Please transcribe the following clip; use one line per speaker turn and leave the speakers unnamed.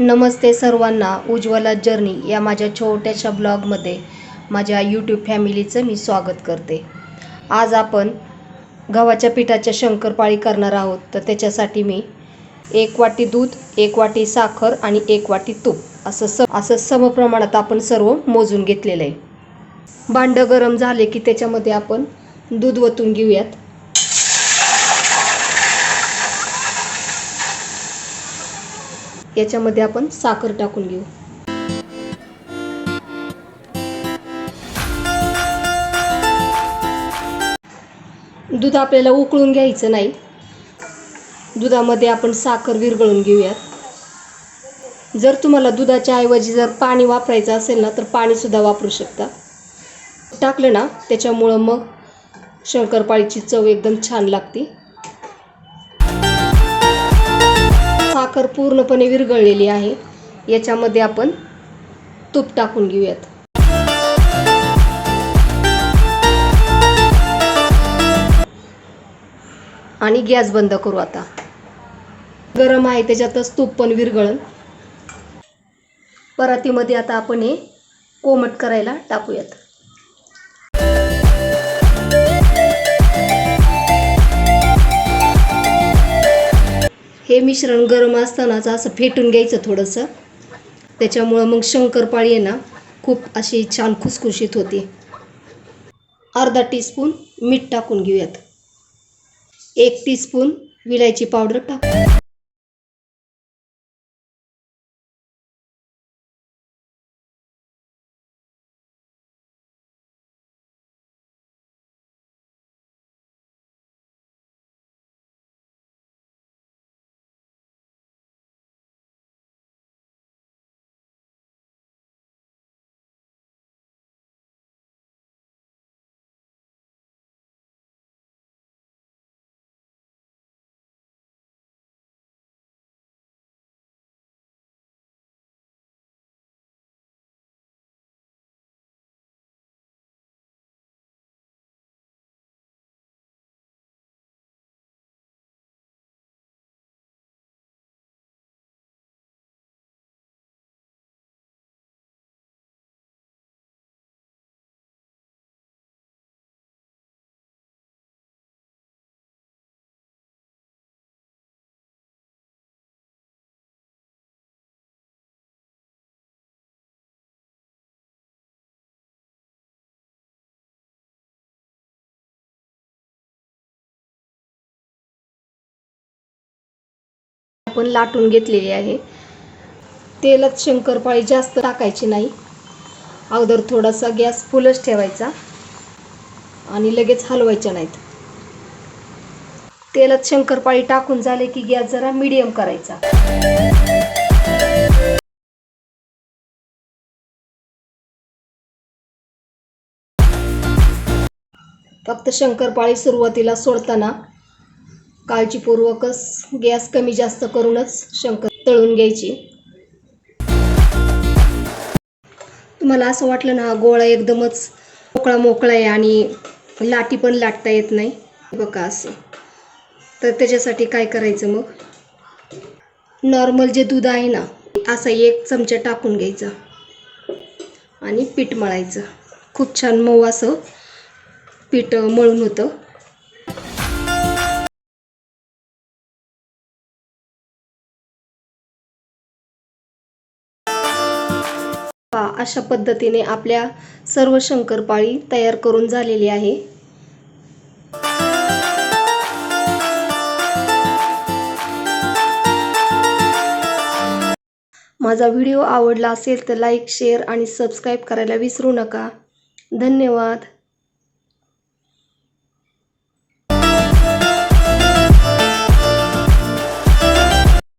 नमस्ते सर्वांना उज्ज्वला जर्नी या माझ्या छोट्याशा ब्लॉगमध्ये माझ्या यूट्यूब फॅमिलीचं मी स्वागत करते. आज आपण गव्हाच्या पिठाच्या शंकरपाळी करणार आहोत. तर त्याच्यासाठी मी एक वाटी दूध एक वाटी साखर आणि एक वाटी तूप असं स असं समप्रमाणात आपण सर्व मोजून घेतलेलं आहे. भांडं गरम झाले की त्याच्यामध्ये आपण दूध ओतून घेऊयात. याच्यामध्ये आपण साखर टाकून घेऊ. दूध आपल्याला उकळून घ्यायचं नाही. दुधामध्ये आपण साखर विरघळून घेऊयात. जर तुम्हाला दुधाच्या ऐवजी जर पाणी वापरायचं असेल ना तर पाणीसुद्धा वापरू शकता. टाकलं ना त्याच्यामुळं मग शंकरपाळीची चव एकदम छान लागते. साखर पूर्णपणे विरघळलेली आहे. याच्यामध्ये आपण तूप टाकून घेऊयात. आणि गॅस बंद करू आता. गरम आहे त्याच्यातच तूप पण विरघळण परातीमध्ये आता आपण हे कोमट करायला टाकूयात. हे मिश्रण गरम असतानाच असं फेटून घ्यायचं थोडंसं. त्याच्यामुळं मग शंकरपाळी आहे ना खूप अशी छान खुसखुशीत होते. अर्धा टीस्पून मीठ टाकून घेऊयात. एक टीस्पून विलायची पावडर टाक आपण लाटून घेतलेली आहे. तेलात शंकरपाळी जास्त टाकायची नाही. अगोदर थोडासा गॅस फुलच ठेवायचा आणि लगेच हलवायच्या नाहीत. तेलात शंकरपाळी टाकून झाले की गॅस जरा मीडियम करायचा. फक्त शंकरपाळी सुरुवातीला सोडताना काळजीपूर्वकच गॅस कमी जास्त करूनच शंकर तळून घ्यायची. तुम्हाला असं वाटलं ना गोळा एकदमच मोकळा मोकळा आहे आणि लाटी पण लाटता येत नाही. बघा असं. तर त्याच्यासाठी काय करायचं मग? नॉर्मल जे दूध आहे ना असा एक चमचा टाकून घ्यायचा. आणि पीठ मळायचं. खूप छान मऊ असं पीठ मळून होतं. पहा, अशा पद्धतीने आपल्या सर्व शंकरपाळी तयार करून झालेली आहे? माझा व्हिडिओ आवडला असेल तर लाईक शेअर आणि सबस्क्राईब करायला विसरू नका. धन्यवाद.